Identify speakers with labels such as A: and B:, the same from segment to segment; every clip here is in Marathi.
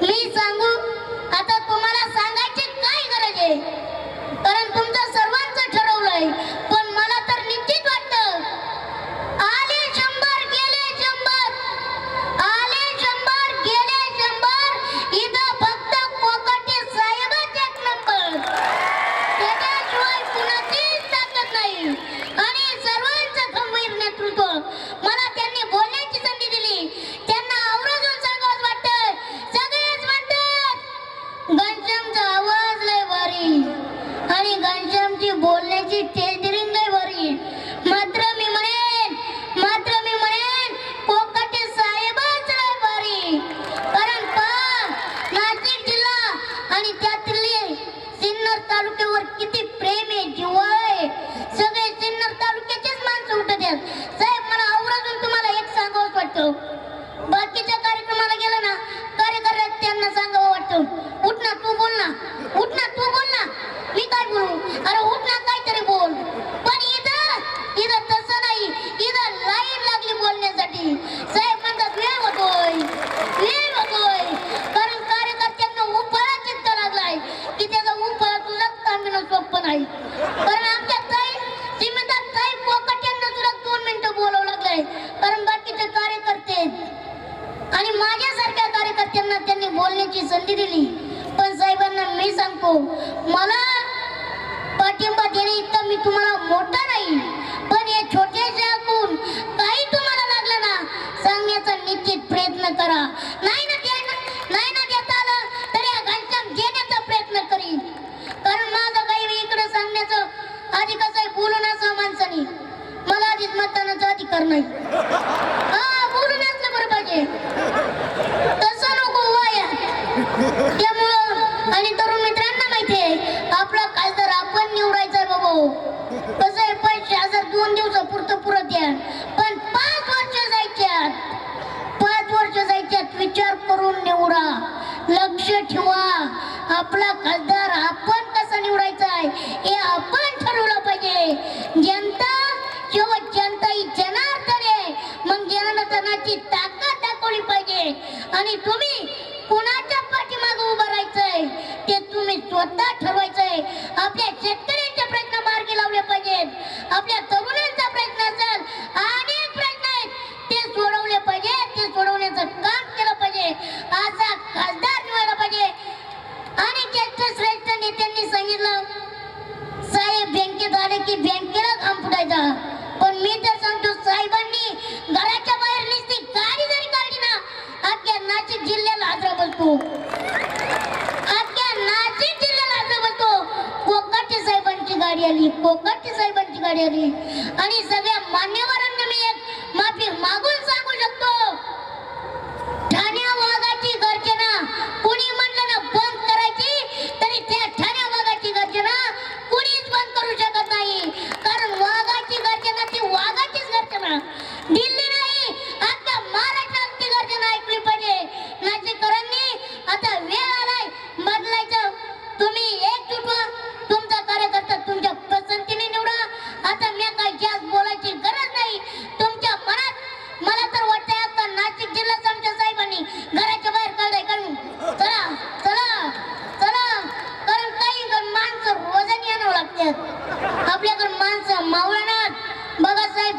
A: प्लीज सांगू? आता तुम्हाला सांग आणि घनश्यामची बोलण्याची ठेच रिंगाईवर येईल मात्र मी म्हणेन मात्र मी म्हणेन कोकटे साहेबच रायबारी कारण पण नाशिक जिल्हा आणि त्यातले सिन्नर तालुक्यावर किती प्रेम आहे जिव्हाळ आहे. सगळे सिन्नर तालुक्याचेच माणसं उठत आहेत. અરે ઊંટના तर नाही. बोलून असलं बरं पाहिजे तसं नको हो, वाया त्यामुळं आणि तरुण मित्रांना माहितीये आपला खासदार आपण निवडायचा बाबा हो. कसं आहे पैसे हजार दोन दिवसा पुरतं पुरत द्या पण पाच वर्ष जायच्यात. पाच वर्ष जायच्यात विचार करून निवडा. लक्ष ठेवा. आपला खासदार आपण कसा निवडायचा आहे हे आपण ठरवलं पाहिजे. ज्यांना Tony, गाडी आली कोकणची साहेबांची गाडी आली. आणि सगळ्या मान्यवरांना मी एक माफी मागून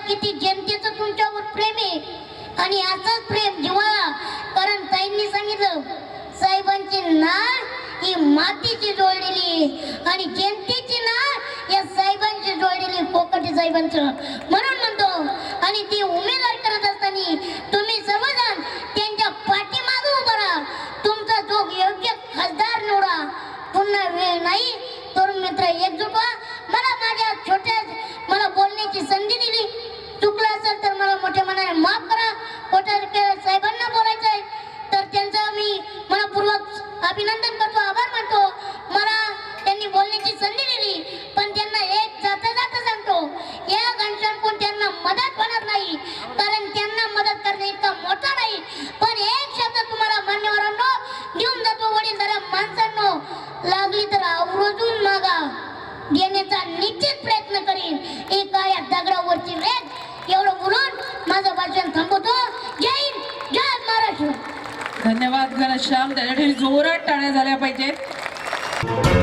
A: किती जनतेचं तुमच्यावर प्रेम आहे. आणि असंच प्रेम जीवाला कारण ताईंनी सांगितलं साहेबांची नाळ ही मातीची जोडलेली आणि जनतेची नाळ या साहेबांची जोडलेली कोकटी साहेबांचं. म्हणून म्हणतो आणि ती उमेद
B: धन्यवाद. घनश्याम त्याच्या जोरात टाळ्या झाल्या पाहिजेत.